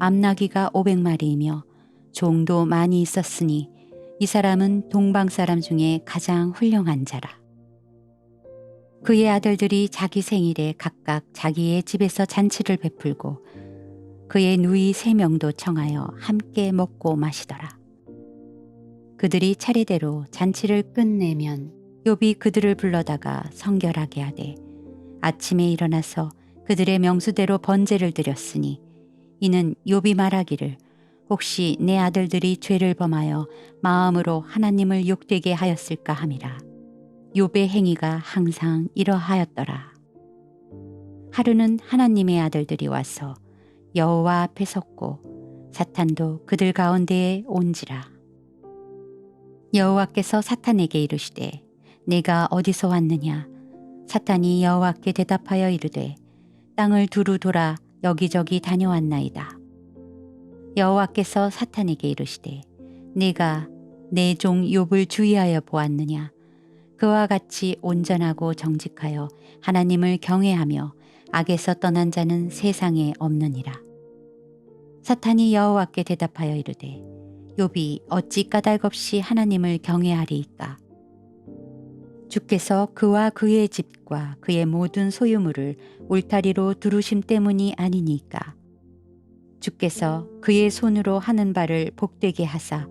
암나귀가 오백 마리이며 종도 많이 있었으니 이 사람은 동방 사람 중에 가장 훌륭한 자라. 그의 아들들이 자기 생일에 각각 자기의 집에서 잔치를 베풀고 그의 누이 세 명도 청하여 함께 먹고 마시더라. 그들이 차례대로 잔치를 끝내면 욥이 그들을 불러다가 성결하게 하되 아침에 일어나서 그들의 명수대로 번제를 드렸으니 이는 욥이 말하기를 혹시 내 아들들이 죄를 범하여 마음으로 하나님을 욕되게 하였을까 함이라. 욥의 행위가 항상 이러하였더라. 하루는 하나님의 아들들이 와서 여호와 앞에 섰고 사탄도 그들 가운데에 온지라. 여호와께서 사탄에게 이르시되 내가 어디서 왔느냐 사탄이 여호와께 대답하여 이르되 땅을 두루 돌아 여기저기 다녀왔나이다. 여호와께서 사탄에게 이르시되 내가 내 종 욥을 주의하여 보았느냐 그와 같이 온전하고 정직하여 하나님을 경외하며 악에서 떠난 자는 세상에 없느니라. 사탄이 여호와께 대답하여 이르되 욥이 어찌 까닭없이 하나님을 경외하리이까 주께서 그와 그의 집과 그의 모든 소유물을 울타리로 두르심 때문이 아니니까. 주께서 그의 손으로 하는 바를 복되게 하사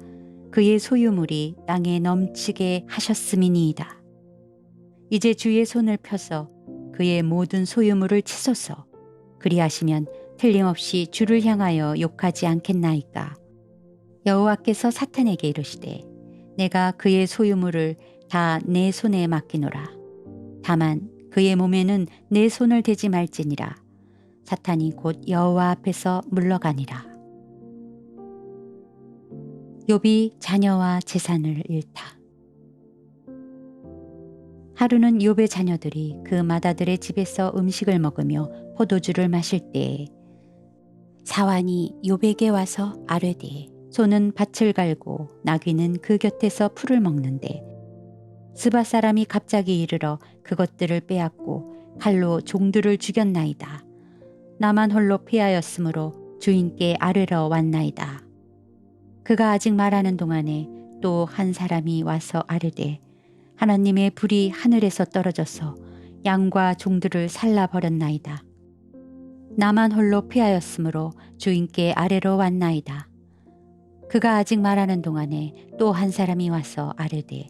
그의 소유물이 땅에 넘치게 하셨음이니이다. 이제 주의 손을 펴서 그의 모든 소유물을 치소서. 그리하시면 틀림없이 주를 향하여 욕하지 않겠나이까. 여호와께서 사탄에게 이르시되 내가 그의 소유물을 다 내 손에 맡기노라. 다만 그의 몸에는 내 손을 대지 말지니라. 사탄이 곧 여호와 앞에서 물러가니라. 욥이 자녀와 재산을 잃다. 하루는 욥의 자녀들이 그 마다들의 집에서 음식을 먹으며 포도주를 마실 때에 사환이 욥에게 와서 아뢰되 소는 밭을 갈고 나귀는 그 곁에서 풀을 먹는데 스바 사람이 갑자기 이르러 그것들을 빼앗고 칼로 종들을 죽였나이다. 나만 홀로 피하였으므로 주인께 아뢰러 왔나이다. 그가 아직 말하는 동안에 또 한 사람이 와서 아뢰되 하나님의 불이 하늘에서 떨어져서 양과 종들을 살라버렸나이다. 나만 홀로 피하였으므로 주인께 아래로 왔나이다. 그가 아직 말하는 동안에 또 한 사람이 와서 아뢰되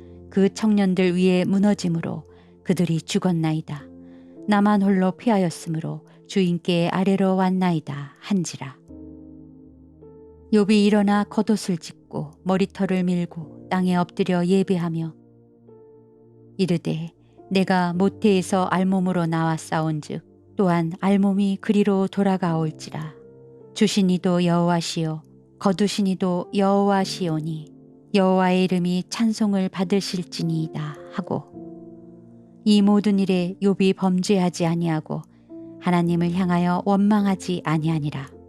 그 청년들 위에 무너짐으로 그들이 죽었나이다. 나만 홀로 피하였으므로 주인께 아래로 왔나이다 한지라. 욥이 일어나 겉옷을 찢고 머리털을 밀고 땅에 엎드려 예배하며 이르되 내가 모태에서 알몸으로 나와 싸운즉 또한 알몸이 그리로 돌아가올지라 주신 이도 여호와시요 거두신 이도 여호와시오니 여호와의 이름이 찬송을 받으실지니이다 하고 이 모든 일에 욥이 범죄하지 아니하고 하나님을 향하여 원망하지 아니하니라